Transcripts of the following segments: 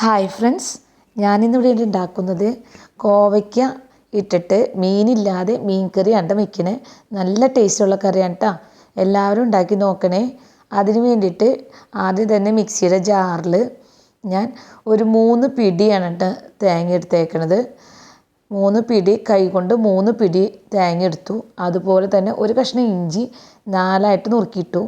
Hi friends ഞാനിന്നിവിടെ ഉണ്ടാക്കുന്നത് കോവയ്ക്ക ഇട്ടിട്ട് മീനില്ലാതെ മീൻ കറി അണ്ട വെക്കണേ. നല്ല ടേസ്റ്റുള്ള കറിയാണ് കേട്ടോ എല്ലാവരും ഉണ്ടാക്കി നോക്കണേ. അതിന് വേണ്ടിയിട്ട് ആദ്യം തന്നെ മിക്സിയുടെ ജാറിൽ ഞാൻ ഒരു മൂന്ന് പിടിയാണ് കേട്ടോ തേങ്ങ എടുത്തേക്കണത്. മൂന്ന് പിടി കൈ കൊണ്ട് മൂന്ന് പിടി തേങ്ങ എടുത്തു. അതുപോലെ തന്നെ ഒരു കഷ്ണം ഇഞ്ചി നാലായിട്ട് നുറുക്കിയിട്ടു.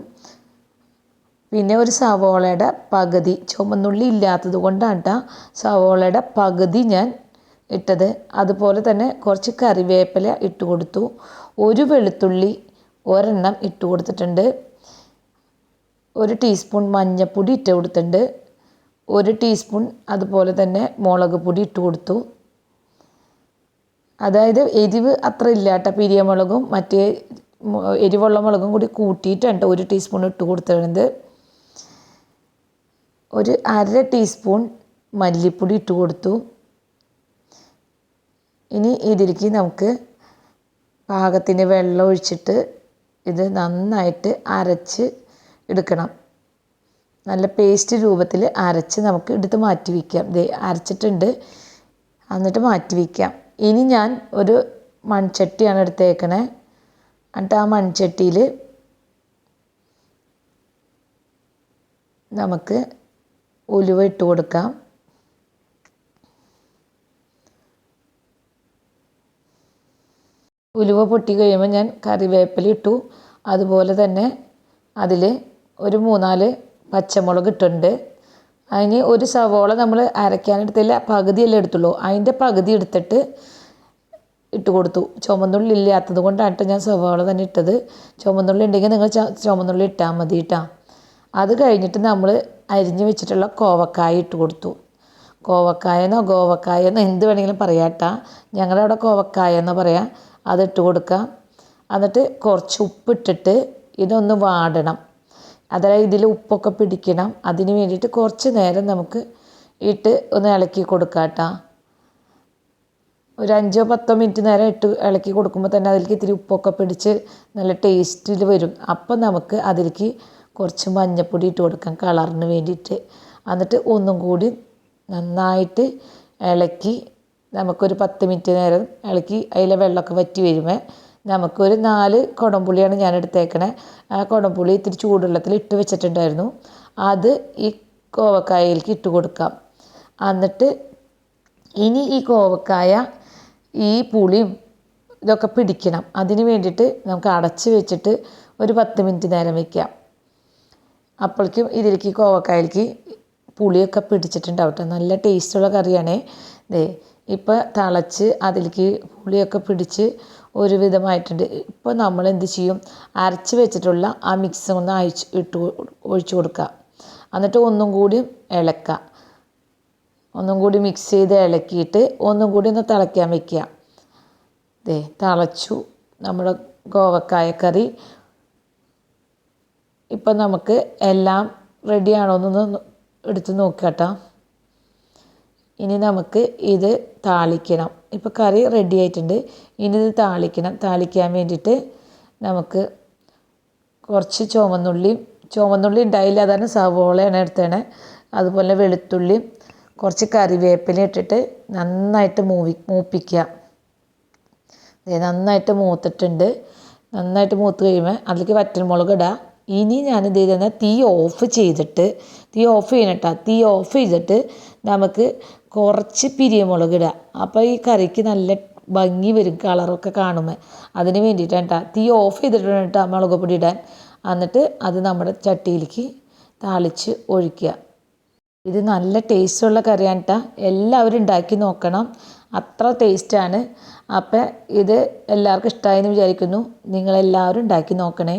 പിന്നെ ഒരു സവോളയുടെ പകുതി ചുമന്നുള്ളി ഇല്ലാത്തത് കൊണ്ടാണ് കേട്ടോ സവോളയുടെ പകുതി ഞാൻ ഇട്ടത്. അതുപോലെ തന്നെ കുറച്ച് കറിവേപ്പില ഇട്ട് കൊടുത്തു. ഒരു വെളുത്തുള്ളി ഒരെണ്ണം ഇട്ട് കൊടുത്തിട്ടുണ്ട്. ഒരു ടീസ്പൂൺ മഞ്ഞൾപ്പൊടി ഇട്ട് കൊടുത്തിട്ടുണ്ട്. ഒരു ടീസ്പൂൺ അതുപോലെ തന്നെ മുളക് പൊടി ഇട്ട് കൊടുത്തു. അതായത് എരിവ് അത്ര ഇല്ല കേട്ടോ പിരിയമുളകും മറ്റേ എരിവുള്ള മുളകും കൂടി കൂട്ടിയിട്ടുണ്ട് ഒരു ടീസ്പൂൺ ഇട്ട് കൊടുത്തിരുന്നത്. ഒരു അര ടീസ്പൂൺ മല്ലിപ്പൊടി ഇട്ട് കൊടുത്തു. ഇനി ഇതിലേക്ക് നമുക്ക് പാകത്തിന് വെള്ളം ഒഴിച്ചിട്ട് ഇത് നന്നായിട്ട് അരച്ച് എടുക്കണം. നല്ല പേസ്റ്റ് രൂപത്തിൽ അരച്ച് നമുക്ക് എടുത്ത് മാറ്റി വയ്ക്കാം ദേ അരച്ചിട്ടുണ്ട്. എന്നിട്ട് മാറ്റി വയ്ക്കാം ഇനി ഞാൻ ഒരു മൺചട്ടിയാണ് എടുത്തേക്കണേ. എന്നിട്ട് ആ മൺചട്ടിയിൽ നമുക്ക് ഉലുവ ഇട്ട് കൊടുക്കാം. ഉലുവ പൊട്ടി കഴിയുമ്പോൾ ഞാൻ കറിവേപ്പില ഇട്ടു. അതുപോലെ തന്നെ അതിൽ ഒരു മൂന്നാൽ പച്ചമുളക് ഇട്ടുണ്ട് അതിന് ഒരു സവോള നമ്മൾ അരയ്ക്കാനെടുത്തില്ല പകുതിയല്ലേ എടുത്തുള്ളൂ. അതിന്റെ പകുതി എടുത്തിട്ട് ഇട്ട് കൊടുത്തു. ചുമന്നുള്ളി ഇല്ലാത്തത് കൊണ്ടാണ് ഞാൻ സവോള തന്നെ ഇട്ടത്. ചുമന്നുള്ളി ഉണ്ടെങ്കിൽ നിങ്ങൾ ചുമന്നുള്ളി ഇട്ടാൽ മതി കേട്ടോ അത് കഴിഞ്ഞിട്ട് നമ്മൾ അരിഞ്ഞ് വെച്ചിട്ടുള്ള കോവക്കായ ഇട്ട് കൊടുത്തു. കോവക്കായെന്നോ ഗോവക്കായെന്നോ എന്ത് വേണമെങ്കിലും പറയാം കേട്ടോ ഞങ്ങളുടെ അവിടെ കോവക്കായ എന്ന് പറയാം. അതിട്ട് കൊടുക്കാം. എന്നിട്ട് കുറച്ച് ഉപ്പിട്ടിട്ട് ഇതൊന്ന് വാടണം. അതായത് ഇതിൽ ഉപ്പൊക്കെ പിടിക്കണം. അതിന് വേണ്ടിയിട്ട് കുറച്ച് നേരം നമുക്ക് ഇട്ട് ഒന്ന് ഇളക്കി കൊടുക്കാം ഒരു അഞ്ചോ പത്തോ മിനിറ്റ് നേരം ഇട്ട് ഇളക്കി കൊടുക്കുമ്പോൾ തന്നെ അതിലേക്ക് ഇത്തിരി ഉപ്പൊക്കെ പിടിച്ച് നല്ല ടേസ്റ്റിൽ വരും. അപ്പം നമുക്ക് അതിലേക്ക് കുറച്ച് മഞ്ഞൾപ്പൊടി ഇട്ട് കൊടുക്കാം കളറിന് വേണ്ടിയിട്ട്. എന്നിട്ട് ഒന്നും കൂടി നന്നായിട്ട് ഇളക്കി നമുക്കൊരു പത്ത് മിനിറ്റ് നേരം ഇളക്കി അതിലെ വെള്ളമൊക്കെ വറ്റി വരുമ്പോൾ നമുക്കൊരു നാല് കുടംപുളിയാണ് ഞാൻ എടുത്തേക്കണേ. ആ കുടംപുളി ഇത്തിരി ചൂടുവെള്ളത്തിൽ ഇട്ട് വെച്ചിട്ടുണ്ടായിരുന്നു. അത് ഈ കോവക്കായയിലേക്ക് ഇട്ട് കൊടുക്കാം. എന്നിട്ട് ഇനി ഈ കോവക്കായ ഈ പുളിയും ഇതൊക്കെ പിടിക്കണം. അതിന് വേണ്ടിയിട്ട് നമുക്ക് അടച്ച് വെച്ചിട്ട് ഒരു പത്ത് മിനിറ്റ് നേരം വയ്ക്കാം അപ്പോഴേക്കും ഇതിലേക്ക് കോവക്കായലേക്ക് പുളിയൊക്കെ പിടിച്ചിട്ടുണ്ടാവട്ടെ നല്ല ടേസ്റ്റുള്ള കറിയാണ്. ദേ ഇപ്പോൾ തിളച്ച് അതിലേക്ക് പുളിയൊക്കെ പിടിച്ച് ഒരു വിധമായിട്ടുണ്ട് ഇപ്പോൾ നമ്മൾ എന്ത് ചെയ്യും? അരച്ച് വെച്ചിട്ടുള്ള ആ മിക്സ് ഒന്ന് അയച്ച് ഇട്ട് ഒഴിച്ചു കൊടുക്കുക. എന്നിട്ട് ഒന്നും കൂടി ഇളക്കുക. ഒന്നും കൂടി മിക്സ് ചെയ്ത് ഇളക്കിയിട്ട് ഒന്നും കൂടി ഒന്ന് തിളയ്ക്കാൻ വെക്കുക. ദേ തിളച്ചു നമ്മുടെ ഗോവക്കായ കറി ഇപ്പം നമുക്ക് എല്ലാം റെഡിയാണോ എന്നൊന്ന് എടുത്ത് നോക്കാം ഇനി നമുക്ക് ഇത് താളിക്കണം. ഇപ്പോൾ കറി റെഡി ആയിട്ടുണ്ട്. ഇനി ഇത് താളിക്കണം. താളിക്കാൻ വേണ്ടിയിട്ട് നമുക്ക് കുറച്ച് ചുവന്നുള്ളിയും ചുവന്നുള്ളി ഉണ്ടായില്ല. അതാണ് സവോളയാണ് എടുത്തേണേ അതുപോലെ വെളുത്തുള്ളിയും കുറച്ച് കറിവേപ്പില ഇട്ടിട്ട് നന്നായിട്ട് മൂവി മൂപ്പിക്കുക. നന്നായിട്ട് മൂത്തിട്ടുണ്ട്. നന്നായിട്ട് മൂത്ത് കഴിയുമ്പോൾ അതിലേക്ക് വറ്റൽമുളക് ഇടുക ഇനി ഞാനിത് ചെയ്തെന്ന് തീ ഓഫ് ചെയ്തിട്ട് തീ ഓഫ് ചെയ്യണട്ടാ തീ ഓഫ് ചെയ്തിട്ട് നമുക്ക് കുറച്ച് പിരിയമുളക് ഇടുക അപ്പോൾ ഈ കറിക്ക് നല്ല ഭംഗി വരും കളറൊക്കെ കാണുമ്പോൾ അതിന് വേണ്ടിയിട്ടാണ് കേട്ടോ തീ ഓഫ് ചെയ്തിട്ടാണ് കേട്ടോ മുളക് പൊടി ഇടാൻ. എന്നിട്ട് അത് നമ്മുടെ ചട്ടിയിലേക്ക് താളിച്ച് ഒഴിക്കുക. ഇത് നല്ല ടേസ്റ്റുള്ള കറിയാണ് കേട്ടോ എല്ലാവരും ഉണ്ടാക്കി നോക്കണം. അത്ര ടേസ്റ്റാണ് അപ്പം ഇത് എല്ലാവർക്കും ഇഷ്ടമായി എന്ന് വിചാരിക്കുന്നു. നിങ്ങളെല്ലാവരും ഉണ്ടാക്കി നോക്കണേ.